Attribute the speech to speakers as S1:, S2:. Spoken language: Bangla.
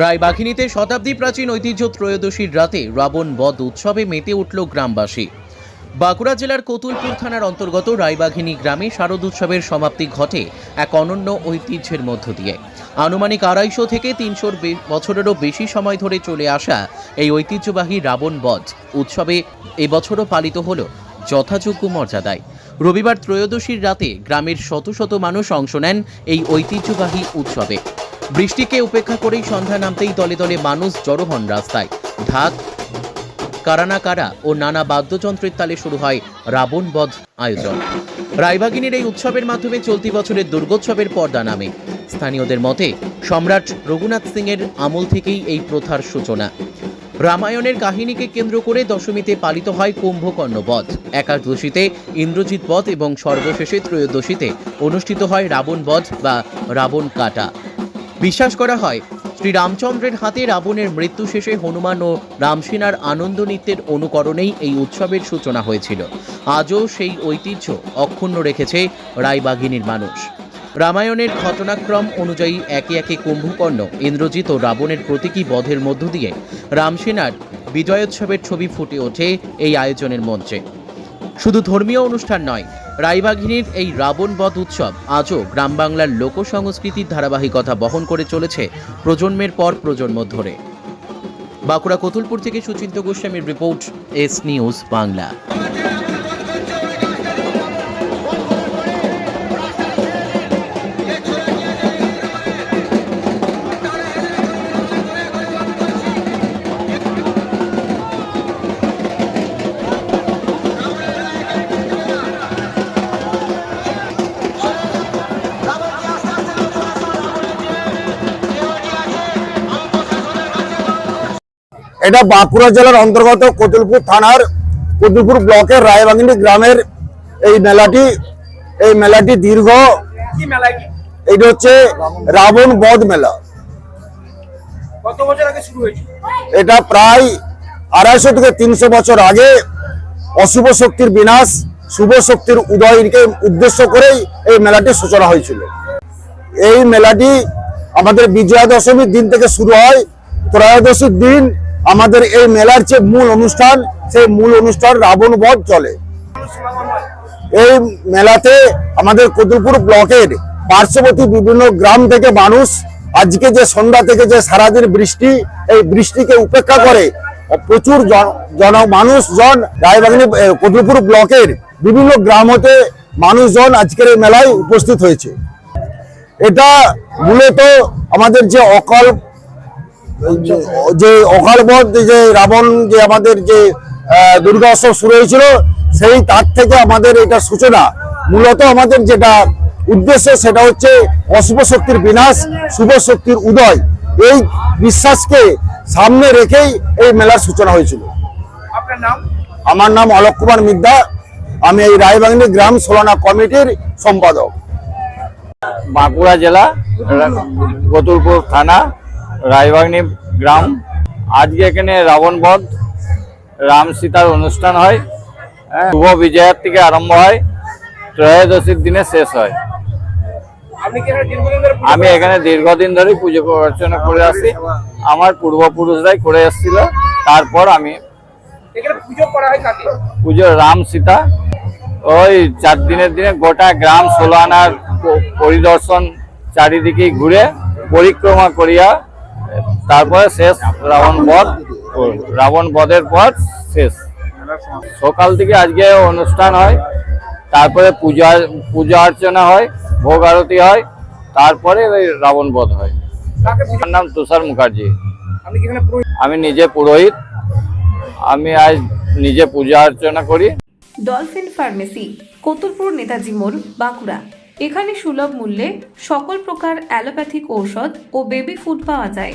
S1: রায়বাঘিনীতে শতাব্দী প্রাচীন ঐতিহ্য ত্রয়োদশীর রাতে রাবণ বধ উৎসবে মেতে উঠল গ্রামবাসী। বাঁকুড়া জেলার কতুলপুর থানার অন্তর্গত রায়বাঘিনী গ্রামে শারদ উৎসবের সমাপ্তি ঘটে এক অনন্য ঐতিহ্যের মধ্য দিয়ে। আনুমানিক আড়াইশো থেকে তিনশোর বছরেরও বেশি সময় ধরে চলে আসা এই ঐতিহ্যবাহী রাবণ বধ উৎসবে এবছরও পালিত হল যথাযোগ্য মর্যাদায়। রবিবার ত্রয়োদশীর রাতে গ্রামের শত শত মানুষ অংশ নেন এই ঐতিহ্যবাহী উৎসবে। বৃষ্টিকে উপেক্ষা করেই সন্ধ্যা নামতেই দলে দলে মানুষ জড়ো হন রাস্তায়। ঢাক, কারানাকারা ও নানা বাদ্যযন্ত্রের তালে শুরু হয় রাবণ বধ আয়োজন। রায়বাগিনীর এই উৎসবের মাধ্যমে চলতি বছরের দুর্গোৎসবের পর্দা নামে। স্থানীয়দের মতে, সম্রাট রঘুনাথ সিংয়ের আমল থেকেই এই প্রথার সূচনা। রামায়ণের কাহিনীকে কেন্দ্র করে দশমীতে পালিত হয় কুম্ভকর্ণ বধ। একাদশীতে ইন্দ্রজিৎ বধ এবং সর্বশেষে ত্রয়োদশীতে অনুষ্ঠিত হয় রাবণ বধ বা রাবণ কাটা। বিশ্বাস করা হয় শ্রী রামচন্দ্রের হাতে রাবণের মৃত্যু শেষে হনুমান ও রামসেনার আনন্দ নৃত্যের অনুকরণেই এই উৎসবের সূচনা হয়েছিল। আজও সেই ঐতিহ্য অক্ষুণ্ণ রেখেছে রায়বাঘিনীর মানুষ। রামায়ণের ঘটনাক্রম অনুযায়ী একে একে কুম্ভকর্ণ, ইন্দ্রজিৎ ও রাবণের প্রতীকী বধের মধ্য দিয়ে রামসেনার বিজয়োৎসবের ছবি ফুটে ওঠে এই আয়োজনের মঞ্চে। শুধু ধর্মীয় অনুষ্ঠান নয় রায়বাঘিনীর এই রাবণ বধ উৎসব আজও গ্রাম বাংলার লোক সংস্কৃতির ধারাবাহিকতা বহন করে চলেছে প্রজন্মের পর প্রজন্ম ধরে। বাঁকুড়া কতুলপুর থেকে সুচিন্ত গোস্বামীর রিপোর্ট, এস নিউজ বাংলা।
S2: এটা বাঁকুড়া জেলার অন্তর্গত কতুলপুর থানার কতুলপুর ব্লকের রায়বাঙ্গিনী গ্রামের এই মেলাটি এই মেলাটি দীর্ঘ। এটা? হচ্ছে রাবণ বধ মেলা।
S3: কত বছর আগে শুরু হয়েছিল?
S2: এটা প্রায় আড়াইশো থেকে তিনশো বছর আগে অশুভ শক্তির বিনাশ শুভ শক্তির উদয়কে উদ্দেশ্য করেই এই মেলাটির সূচনা হয়েছিল। এই মেলাটি আমাদের বিজয়া দশমীর দিন থেকে শুরু হয় ত্রয়োদশীর দিন আমাদের এই মেলার যে মূল অনুষ্ঠান, সেই মূল অনুষ্ঠান রাবণ বধ চলে। এই মেলাতে আমাদের কতুলপুর ব্লকের পার্শ্ববর্তী বিভিন্ন গ্রাম থেকে মানুষ আজকে যে সন্ধ্যা থেকে যে সারাদিন বৃষ্টি, এই বৃষ্টিকে উপেক্ষা করে প্রচুর জন- জন, মানুষজন রায়বাগানী কতুলপুর ব্লকের বিভিন্ন গ্রাম হতে মানুষজন আজকের এই মেলায় উপস্থিত হয়েছে। এটা মূলত আমাদের যে অকাল যে অকালবধ যে রাবণ যে আমাদের যে দুর্গা উৎসব শুরু হয়েছিল সেই তার থেকে আমাদের এটা সূচনা। মূলত আমাদের যেটা উদ্দেশ্য সেটা হচ্ছে অশুভ শক্তির বিনাশ শুভ শক্তির উদয়। এই বিশ্বাসকে সামনে রেখেই এই মেলার সূচনা হয়েছিল। আমার নাম অলোক কুমার মিদ্যা আমি এই রায়বাঙ্গনি গ্রাম সোলানা কমিটির সম্পাদক।
S4: বাঁকুড়া জেলা গতুলপুর থানা রায়বাগনি গ্রাম। আজকে এখানে রাবণ বধ রাম সীতার অনুষ্ঠান হয় হ্যাঁ, শুভ বিজয়ার থেকে আরম্ভ হয় ত্রয়োদশীর দিনে শেষ হয়। আমি এখানে দীর্ঘদিন ধরে পুজো অর্চনা করে আসি। আমার পূর্বপুরুষরাই করে এসেছিল তারপর আমি
S3: পুজো
S4: রাম সীতা। ওই চার দিনের দিনে গোটা গ্রাম ষোলো আনার পরিদর্শন চারিদিকে ঘুরে পরিক্রমা করিয়া তারপরে শেষ রাবণ বধ। রাবণ বধের পর শেষ। সকাল থেকে আজকে অনুষ্ঠান হয় তারপরে পূজা পূজা অর্চনা হয় ভোগ আরতি হয় তারপরে ওই রাবণ বধ হয়। আমার নাম তুষার মুখার্জি। আমি নিজে পুরোহিত। আমি আজ নিজে পূজা অর্চনা করি।
S5: ডলফিন ফার্মেসি কতুলপুর নেতাজি মোড় বাঁকুড়া। এখানে সুলভ মূল্যে সকল প্রকার অ্যালোপ্যাথিক ঔষধ ও বেবি ফুড পাওয়া যায়।